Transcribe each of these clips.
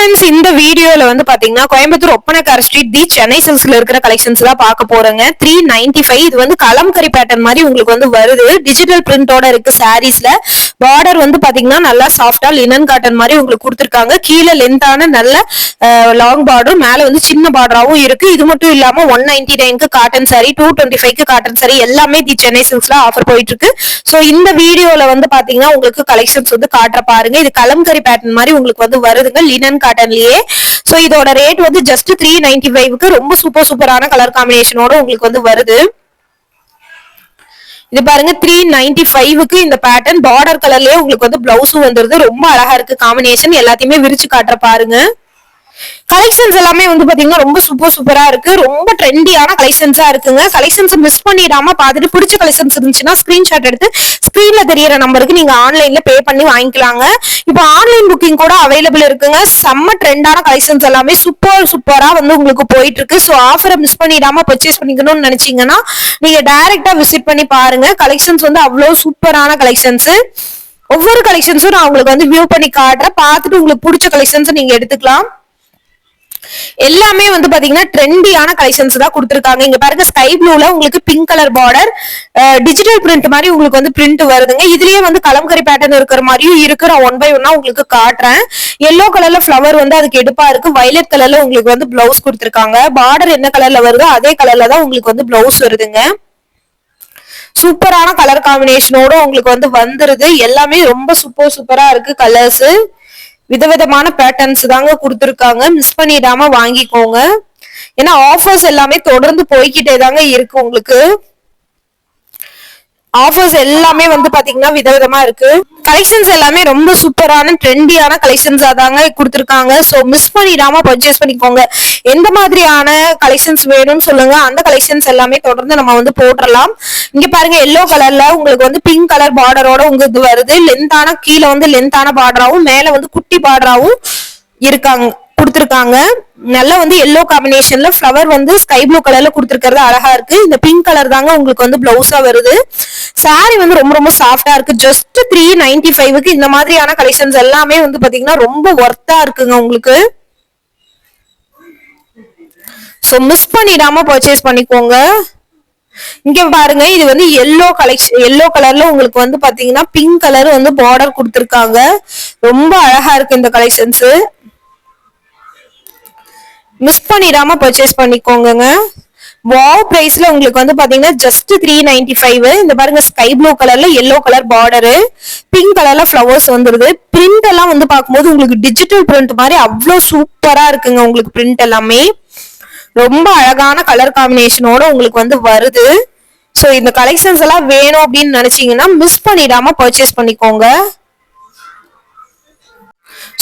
Friends இந்த வீடியோல வந்து பாத்தீங்கன்னா கோயம்புத்தூர் ஒப்பனக்கார ஸ்ட்ரீட் தி சென்னை சில்க்ஸ்ல இருக்கிற கலெக்ஷன்ஸ் தான் பார்க்க போறேங்க. த்ரீ நைன்டி ஃபைவ் இது வந்து கலம்கரி பேட்டர்ன் மாதிரி உங்களுக்கு வந்து வருது. டிஜிட்டல் பிரிண்டோட இருக்கு சாரீஸ்ல பார்டர் வந்து பாத்தீங்கன்னா நல்லா சாஃப்டா லினன் காட்டன் மாதிரி உங்களுக்கு கொடுத்துருக்காங்க. கீழே லென்த்தான நல்ல லாங் பார்டரும் மேல வந்து சின்ன பார்டராவும் இருக்கு. இது மட்டும் இல்லாம ஒன் நைன்டி நைனுக்கு காட்டன் சாரி டூ டுவெண்ட்டி ஃபைவ்க்கு காட்டன் சாரி எல்லாமே தி சென்னை சில்க்ஸ்ல ஆஃபர் போயிட்டு இருக்கு சோ இந்த வீடியோல வந்து பாத்தீங்கன்னா உங்களுக்கு கலெக்ஷன்ஸ் வந்து காட்டுற பாருங்க. இது கலம்கரி பேட்டர்ன் மாதிரி உங்களுக்கு வந்து வருதுங்க. லினன் காட்டன்லயே. சோ இதோட ரேட் வந்து ஜஸ்ட் த்ரீ நைன்டி ஃபைவ்க்கு ரொம்ப சூப்பர் சூப்பரான கலர் காம்பினேஷனோட உங்களுக்கு வந்து வருது. இது பாருங்க த்ரீ நைன்டி ஃபைவ்க்கு இந்த பேட்டர்ன் பார்டர் கலர்லயே உங்களுக்கு வந்து பிளவுஸும் வந்துருது. ரொம்ப அழகா இருக்கு காம்பினேஷன் எல்லாத்தையுமே விரிச்சு காட்டுற பாருங்க. கலெக்ஷன்ஸ் எல்லாமே வந்து பாத்தீங்கன்னா ரொம்ப சூப்பர் சூப்பரா இருக்கு. ரொம்ப ட்ரெண்டியான கலெக்ஷன்ஸா இருக்குங்க. கலெக்ஷன்ஸ் மிஸ் பண்ணிடாம பார்த்துட்டு பிடிச்ச கலெக்ஷன்ஸ் இருந்துச்சுன்னா ஸ்கிரீன்ஷாட் எடுத்து ஸ்கிரீன்ல தெரியற நம்பருக்கு நீங்க ஆன்லைன்ல பே பண்ணி வாங்கிக்கலாங்க. இப்போ ஆன்லைன் புக்கிங் கூட அவைலபிள் இருக்குங்க. செம்ம ட்ரெண்டான கலெக்ஷன்ஸ் எல்லாமே சூப்பர் சூப்பரா வந்து உங்களுக்கு போயிட்டு இருக்கு ஸோ ஆஃபரை மிஸ் பண்ணிடாம பர்ச்சேஸ் பண்ணிக்கணும்னு நினைச்சீங்கன்னா நீங்க டைரக்டா விசிட் பண்ணி பாருங்க. கலெக்ஷன்ஸ் வந்து அவ்வளோ சூப்பரான கலெக்ஷன்ஸ் ஒவ்வொரு கலெக்ஷன்ஸும் நான் உங்களுக்கு வந்து வியூ பண்ணி காட்டுறேன். பார்த்துட்டு உங்களுக்கு பிடிச்ச கலெக்ஷன்ஸ் நீங்க எடுத்துக்கலாம். எல்லாமே வந்து பாத்தீங்கன்னா ட்ரெண்டியான கலெக்ஷன்ஸ் தான் கொடுத்துருக்காங்க. இங்க பாருங்க ஸ்கை ப்ளூல உங்களுக்கு pink colour border digital print மாதிரி உங்களுக்கு வந்து பிரிண்ட் வருதுங்க. இதுலயே வந்து கலம்கரி பேட்டர்ன் இருக்கிற மாதிரியும் இருக்கிற நான் ஒன் பை ஒன்னா உங்களுக்கு காட்டுறேன். எல்லோ கலர்ல ஃபிளவர் வந்து அதுக்கு எடுப்பா இருக்கு. வயலட் கலர்ல உங்களுக்கு வந்து பிளவுஸ் கொடுத்துருக்காங்க. பார்டர் என்ன கலர்ல வருதோ அதே கலர்ல தான் உங்களுக்கு வந்து பிளவுஸ் வருதுங்க. சூப்பரான கலர் காம்பினேஷனோட உங்களுக்கு வந்து வந்துருது. எல்லாமே ரொம்ப சூப்பர் சூப்பரா இருக்கு கலர்ஸ் விதவிதமான பேட்டர்ன்ஸ் தாங்க கொடுத்துருக்காங்க. மிஸ் பண்ணிடாம வாங்கிக்கோங்க. ஏன்னா ஆஃபர்ஸ் எல்லாமே தொடர்ந்து போய்கிட்டே தாங்க இருக்கு உங்களுக்கு. ஆஃபர்ஸ் எல்லாமே வந்து பாத்தீங்கன்னா விதவிதமா இருக்கு. கலெக்ஷன்ஸ் எல்லாமே ரொம்ப சூப்பரான ட்ரெண்டியான கலெக்ஷன்ஸா தாங்க கொடுத்துருக்காங்க. ஸோ மிஸ் பண்ணிடாம பர்ச்சேஸ் பண்ணிக்கோங்க. எந்த மாதிரியான கலெக்ஷன்ஸ் வேணும்னு சொல்லுங்க. அந்த கலெக்ஷன்ஸ் எல்லாமே தொடர்ந்து நம்ம வந்து போட்டுடலாம் இங்க பாருங்க எல்லோ கலர்ல உங்களுக்கு வந்து பிங்க் கலர் பார்டரோட உங்களுக்கு இது வருது. லென்த்தான கீழே வந்து லென்த்தான பார்டராவும் மேல வந்து குட்டி பார்டராவும் இருக்காங்க. கொடுத்துருக்காங்க. நல்லா வந்து எல்லோ காம்பினேஷன்ல ஃப்ளவர் வந்து ஸ்கை ப்ளூ கலர்ல கொடுத்துருக்கிறது அழகா இருக்கு. இந்த பிங்க் கலர் தாங்க உங்களுக்கு வந்து பிளவுஸா வருது. சாரி வந்து ரொம்ப ரொம்ப சாஃப்டா இருக்கு. ஜஸ்ட் த்ரீ நைன்டி ஃபைவ்க்கு இந்த மாதிரியான கலெக்ஷன்ஸ் எல்லாமே வந்து பாத்தீங்கன்னா ரொம்ப ஒர்த்தா இருக்குங்க உங்களுக்கு. ஸோ மிஸ் பண்ணிடாம பர்ச்சேஸ் பண்ணிக்கோங்க. இங்க பாருங்க இது வந்து எல்லோ கலெக்ஷன் எல்லோ கலர்ல உங்களுக்கு வந்து பாத்தீங்கன்னா பிங்க் கலர் வந்து பார்டர் கொடுத்துருக்காங்க. ரொம்ப அழகா இருக்கு இந்த கலெக்ஷன்ஸ் மிஸ் பண்ணிடாம பர்ச்சேஸ் பண்ணிக்கோங்க வாவ் பிரைஸ்ல உங்களுக்கு வந்து பாத்தீங்கன்னா ஜஸ்ட் த்ரீ நைன்டி ஃபைவ் இந்த பாருங்க ஸ்கை ப்ளூ கலர்ல எல்லோ கலர் பார்டரு பிங்க் கலர்ல ஃப்ளவர்ஸ் வந்துருது. பிரிண்ட் எல்லாம் வந்து பார்க்கும்போது உங்களுக்கு டிஜிட்டல் பிரிண்ட் மாதிரி அவ்வளோ சூப்பரா இருக்குங்க உங்களுக்கு பிரிண்ட் எல்லாமே. ரொம்ப அழகான கலர் காம்பினேஷனோட உங்களுக்கு வந்து வருது. ஸோ இந்த கலெக்ஷன்ஸ் எல்லாம் வேணும் அப்படின்னு நினைச்சீங்கன்னா மிஸ் பண்ணிடாம பர்ச்சேஸ் பண்ணிக்கோங்க.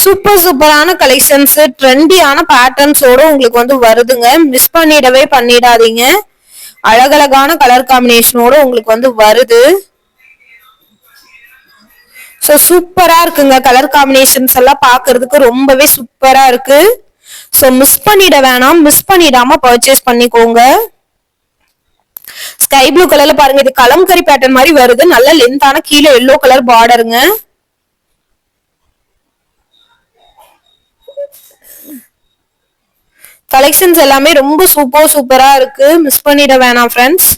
சூப்பர் சூப்பரான கலெக்ஷன்ஸ் ட்ரெண்டியான பேட்டர்ன்ஸோட உங்களுக்கு வந்து வருதுங்க. மிஸ் பண்ணிடவே பண்ணிடாதீங்க. அழகழகான கலர் காம்பினேஷனோட உங்களுக்கு வந்து வருது. ஸோ சூப்பரா இருக்குங்க. கலர் காம்பினேஷன்ஸ் எல்லாம் பார்க்கறதுக்கு ரொம்பவே சூப்பரா இருக்கு. ஸோ மிஸ் பண்ணிட வேணாம். மிஸ் பண்ணிடாம பர்ச்சேஸ் பண்ணிக்கோங்க. ஸ்கை ப்ளூ கலர்ல பாருங்க. இது கலம்கரி பேட்டர்ன் மாதிரி வருது. நல்ல லென்த்தான கீழே எல்லோ கலர் பார்டருங்க கலெக்ஷன்ஸ் எல்லாமே ரொம்ப சூப்பர் சூப்பரா இருக்கு. மிஸ் பண்ணிட வேணாம் ஃப்ரெண்ட்ஸ்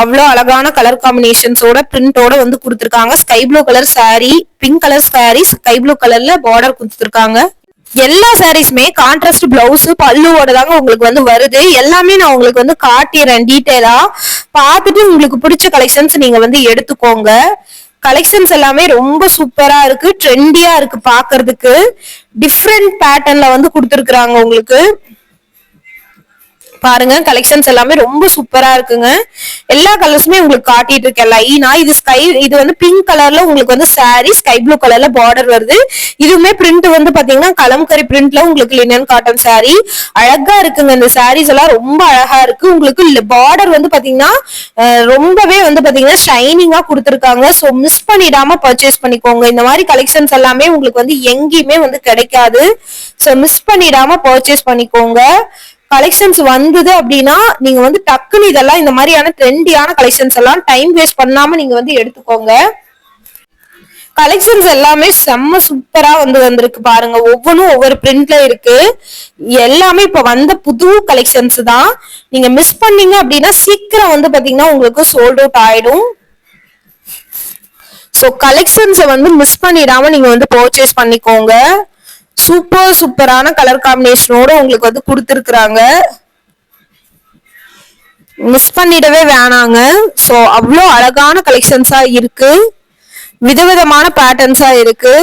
அவ்வளோ அழகான கலர் காம்பினேஷன்ஸோட பிரிண்டோட வந்து கொடுத்துருக்காங்க. Sky blue colour sari pink colour sari sky blue கலர்ல பார்டர் கொடுத்துருக்காங்க. எல்லா சாரீஸ்மே கான்ட்ராஸ்ட் பிளவுஸ் பல்லுவோட தாங்க உங்களுக்கு வந்து வருது. எல்லாமே நான் உங்களுக்கு வந்து காட்டிடுறேன் டீட்டெயிலா பார்த்துட்டு உங்களுக்கு பிடிச்ச கலெக்ஷன்ஸ் நீங்க வந்து எடுத்துக்கோங்க. கலெக்ஷன்ஸ் எல்லாமே ரொம்ப சூப்பரா இருக்கு ட்ரெண்டியா இருக்கு பாக்குறதுக்கு டிஃப்ரெண்ட் பேட்டர்ன்ல வந்து கொடுத்துருக்குறாங்க உங்களுக்கு. பாருங்க கலெக்ஷன்ஸ் எல்லாமே ரொம்ப சூப்பரா இருக்குங்க. எல்லா கலர்ஸுமே உங்களுக்கு காட்டிட்டு இருக்கேன். லைனா இது ஸ்கை இது வந்து பிங்க் கலர்ல உங்களுக்கு வந்து சாரி ஸ்கை ப்ளூ கலர்ல பார்டர் வருது. இதுவுமே பிரிண்ட் வந்து பாத்தீங்கன்னா கலம்கரி பிரிண்ட்ல உங்களுக்கு லினன் காட்டன் சாரி அழகா இருக்குங்க இந்த சாரீஸ் எல்லாம். ரொம்ப அழகா இருக்கு. உங்களுக்கு பார்டர் வந்து பாத்தீங்கன்னா ரொம்பவே வந்து பாத்தீங்கன்னா ஷைனிங்கா கொடுத்துருக்காங்க. ஸோ மிஸ் பண்ணிடாம பர்ச்சேஸ் பண்ணிக்கோங்க. இந்த மாதிரி கலெக்ஷன்ஸ் எல்லாமே உங்களுக்கு வந்து எங்கேயுமே வந்து கிடைக்காது. ஸோ மிஸ் பண்ணிடாம பர்ச்சேஸ் பண்ணிக்கோங்க. கலெக்ஷன்ஸ் வந்தது அப்படின்னா நீங்க வந்து டக்குன்னு இதெல்லாம் இந்த மாதிரியான ட்ரெண்டியான கலெக்ஷன்ஸ் எல்லாம் டைம் வேஸ்ட் பண்ணாம நீங்க வந்து எடுத்துக்கோங்க. கலெக்ஷன்ஸ் எல்லாமே செம்ம சூப்பரா வந்து வந்திருக்கு பாருங்க. ஒவ்வொன்றும் ஒவ்வொரு பிரிண்ட்ல இருக்கு. எல்லாமே இப்ப வந்த புது கலெக்ஷன்ஸ் தான். நீங்க மிஸ் பண்ணீங்க அப்படின்னா சீக்கிரம் வந்து பாத்தீங்கன்னா உங்களுக்கு சோல்ட் அவுட் ஆயிடும். ஸோ கலெக்ஷன்ஸை வந்து மிஸ் பண்ணிடாம நீங்க வந்து பர்ச்சேஸ் பண்ணிக்கோங்க. சூப்பர் சூப்பரான கலர் காம்பினேஷனோட உங்களுக்கு வந்து கொடுத்துருக்குறாங்க. மிஸ் பண்ணிடவே வேணாங்க. ஸோ அவ்வளோ அழகான கலெக்ஷன்ஸா இருக்கு. விதவிதமான பேட்டர்ன்ஸா இருக்கு.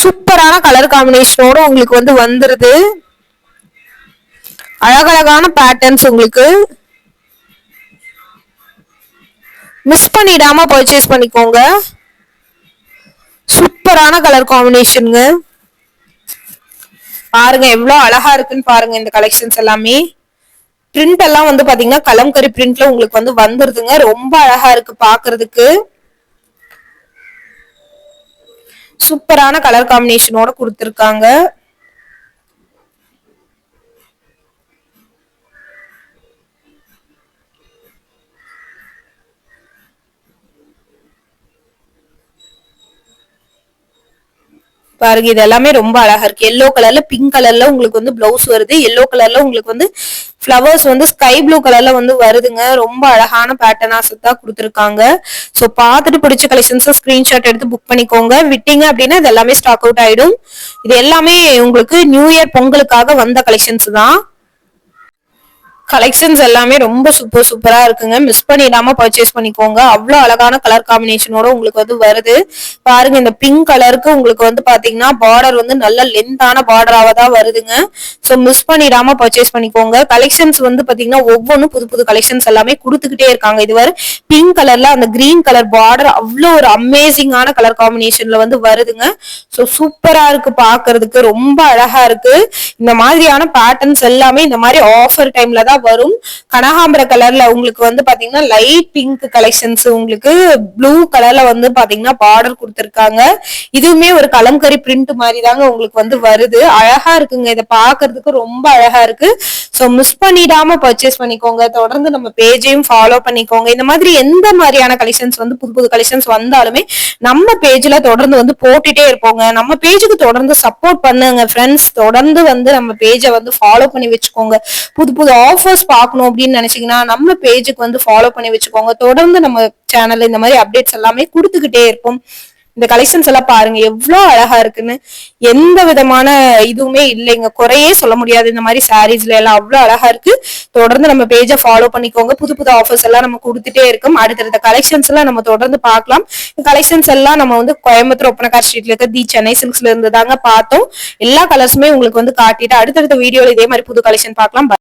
சூப்பரான கலர் காம்பினேஷனோட உங்களுக்கு வந்து வந்துருது. அழகழகான பேட்டர்ன்ஸ் உங்களுக்கு. மிஸ் பண்ணிடாம பர்ச்சேஸ் பண்ணிக்கோங்க. சூப்பரான கலர் காம்பினேஷனுங்க பாருங்க எவ்வளவு அழகா இருக்குன்னு பாருங்க இந்த கலெக்ஷன்ஸ் எல்லாமே. பிரிண்ட் எல்லாம் வந்து பாத்தீங்கன்னா கலம்கரி பிரிண்ட்ல உங்களுக்கு வந்து வந்துருதுங்க. ரொம்ப அழகா இருக்கு பாக்குறதுக்கு. சூப்பரான கலர் காம்பினேஷனோட கொடுத்துருக்காங்க. பாருங்க இது எல்லாமே ரொம்ப அழகா இருக்கு. எல்லோ கலர்ல பிங்க் கலர்ல உங்களுக்கு வந்து பிளவுஸ் வருது. எல்லோ கலர்ல உங்களுக்கு வந்து ஃப்ளவர்ஸ் வந்து ஸ்கை ப்ளூ கலர்ல வந்து வருதுங்க. ரொம்ப அழகான பேட்டர்னாஸ் தான் கொடுத்துருக்காங்க. ஸோ பார்த்துட்டு பிடிச்ச கலெக்ஷன்ஸ் ஸ்கிரீன்ஷாட் எடுத்து புக் பண்ணிக்கோங்க. விட்டீங்க அப்படின்னா இது எல்லாமே ஸ்டாக் அவுட் ஆயிடும். இது எல்லாமே உங்களுக்கு நியூ இயர் பொங்கலுக்காக வந்த கலெக்ஷன்ஸ் தான் கலெக்ஷன்ஸ் எல்லாமே ரொம்ப சூப்பர் சூப்பரா இருக்குங்க. மிஸ் பண்ணிடாம பர்ச்சேஸ் பண்ணிக்கோங்க. அவ்வளவு அழகான கலர் காம்பினேஷனோட உங்களுக்கு வந்து வருது. பாருங்க இந்த பிங்க் கலருக்கு உங்களுக்கு வந்து பாத்தீங்கன்னா பார்டர் வந்து நல்ல லென்த்தான பார்டராக தான் வருதுங்க. ஸோ மிஸ் பண்ணிடாம பர்ச்சேஸ் பண்ணிக்கோங்க. கலெக்ஷன்ஸ் வந்து பாத்தீங்கன்னா ஒவ்வொன்றும் புது புது கலெக்ஷன்ஸ் எல்லாமே கொடுத்துக்கிட்டே இருக்காங்க. இதுவரை பிங்க் கலர்ல அந்த கிரீன் கலர் பார்டர் அவ்வளோ ஒரு அமேசிங்கான கலர் காம்பினேஷன்ல வந்து வருதுங்க. ஸோ சூப்பரா இருக்கு பாக்குறதுக்கு. ரொம்ப அழகா இருக்கு. இந்த மாதிரியான பேட்டர்ன்ஸ் எல்லாமே இந்த மாதிரி ஆஃபர் டைம்ல தான் வரும். கனகாம்பர கலர்ல உங்களுக்கு வந்து பாத்தீங்கன்னா லைட் பிங்க் கலெக்ஷன்ஸ் உங்களுக்கு ப்ளூ கலர்ல வந்து பாத்தீங்கன்னா பார்டர் கொடுத்துருக்காங்க. இதுவுமே ஒரு கலம்கரி பிரிண்ட் மாதிரி தாங்க உங்களுக்கு வந்து வருது. அழகா இருக்குங்க. இதை பாக்குறதுக்கு ரொம்ப அழகா இருக்கு. ஸோ மிஸ் பண்ணிடாம பர்ச்சேஸ் பண்ணிக்கோங்க. தொடர்ந்து நம்ம பேஜையும் ஃபாலோ பண்ணிக்கோங்க. இந்த மாதிரி எந்த மாதிரியான கலெக்ஷன்ஸ் வந்து புது புது கலெக்ஷன்ஸ் வந்தாலுமே நம்ம பேஜ்ல தொடர்ந்து வந்து போட்டுட்டே இருப்போங்க. நம்ம பேஜுக்கு தொடர்ந்து சப்போர்ட் பண்ணுங்க ஃப்ரெண்ட்ஸ் தொடர்ந்து வந்து நம்ம பேஜை வந்து ஃபாலோ பண்ணி வச்சுக்கோங்க. புது புது ஆஃபர்ஸ் பார்க்கணும் அப்படின்னு நினைச்சீங்கன்னா நம்ம பேஜுக்கு வந்து ஃபாலோ பண்ணி வச்சுக்கோங்க. தொடர்ந்து நம்ம சேனல் இந்த மாதிரி அப்டேட்ஸ் எல்லாமே கொடுத்துக்கிட்டே இருப்போம். இந்த கலெக்ஷன்ஸ் எல்லாம் பாருங்க எவ்வளவு அழகா இருக்குன்னு. எந்த விதமான இதுவுமே இல்லைங்க. குறையே சொல்ல முடியாது. இந்த மாதிரி சாரீஸ்ல எல்லாம் அவ்வளவு அழகா இருக்கு. தொடர்ந்து நம்ம பேஜை ஃபாலோ பண்ணிக்கோங்க. புது புது ஆஃபர்ஸ் எல்லாம் நம்ம கொடுத்துட்டே இருக்கும். அடுத்தடுத்த கலெக்ஷன்ஸ் எல்லாம் நம்ம தொடர்ந்து பார்க்கலாம். கலெக்ஷன்ஸ் எல்லாம் நம்ம வந்து கோயம்புத்தூர் ஒப்பனக்கார் ஸ்ட்ரீட்ல இருக்க தி சென்னை சில்க்ஸ்ல இருந்து தாங்க பார்த்தோம். எல்லா கலர்ஸுமே உங்களுக்கு வந்து காட்டிட்டு அடுத்தடுத்த வீடியோல இதே மாதிரி புது கலெக்ஷன் பார்க்கலாம்.